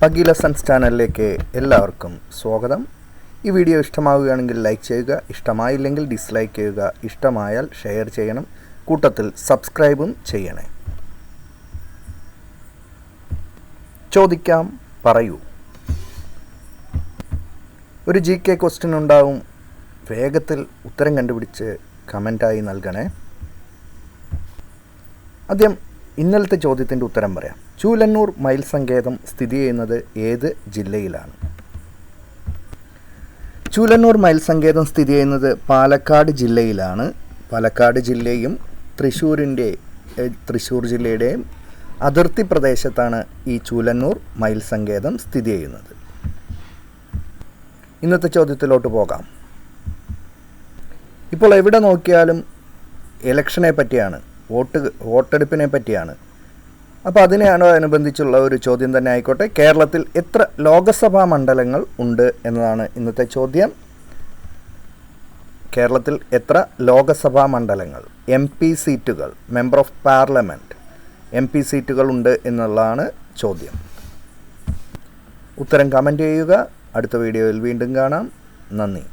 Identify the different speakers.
Speaker 1: പഗി sons ചാനലിലേക്ക് എല്ലാവർക്കും സ്വാഗതം. ഈ വീഡിയോ ഇഷ്ടമാവുകയാണെങ്കിൽ ലൈക്ക് ചെയ്യുക ഇഷ്ടമായില്ലെങ്കിൽ ഡിസ്ലൈക്ക് ചെയ്യുക ഇഷ്ടമായാൽ ഷെയർ ചെയ്യണം കൂട്ടത്തിൽ സബ്സ്ക്രൈബും ചെയ്യണേ. ചോദിക്കാം പറയൂ. ഒരു ജി കെ ക്വസ്റ്റ്യൻ ഉണ്ടാവും. വേഗത്തിൽ ഉത്തരം കണ്ടുപിടിച്ച് കമന്റായി നൽകണേ. ആദ്യം ഇന്നലത്തെ ചോദ്യത്തിന്റെ ഉത്തരം പറയാം. ചൂലന്നൂർ മയിൽ സങ്കേതം സ്ഥിതി ചെയ്യുന്നത് ഏത് ജില്ലയിലാണ്? ചൂലന്നൂർ മയിൽ സങ്കേതം സ്ഥിതി ചെയ്യുന്നത് പാലക്കാട് ജില്ലയിലാണ്. പാലക്കാട് ജില്ലയും തൃശ്ശൂരിന്റെ തൃശ്ശൂർ ജില്ലയുടെയും അതിർത്തി പ്രദേശത്താണ് ഈ ചൂലന്നൂർ മയിൽ സങ്കേതം സ്ഥിതി ചെയ്യുന്നത്. ഇന്നത്തെ ചോദ്യത്തിലോട്ട് പോകാം. ഇപ്പോൾ എവിടെ നോക്കിയാലും ഇലക്ഷനെ പറ്റിയാണ് വോട്ട് വോട്ടെടുപ്പിനെ പറ്റിയാണ്. അപ്പോൾ അതിനെയാണ് അതിനോടനുബന്ധിച്ചുള്ള ഒരു ചോദ്യം തന്നെ ആയിക്കോട്ടെ. കേരളത്തിൽ എത്ര ലോകസഭാ മണ്ഡലങ്ങൾ ഉണ്ട് എന്നതാണ് ഇന്നത്തെ ചോദ്യം. കേരളത്തിൽ എത്ര ലോകസഭാ മണ്ഡലങ്ങൾ? എം പി സീറ്റുകൾ member of parliament M P സീറ്റുകൾ ഉണ്ട് എന്നുള്ളതാണ് ചോദ്യം. ഉത്തരം കമന്റ് ചെയ്യുക. അടുത്ത വീഡിയോയിൽ വീണ്ടും കാണാം. നന്ദി.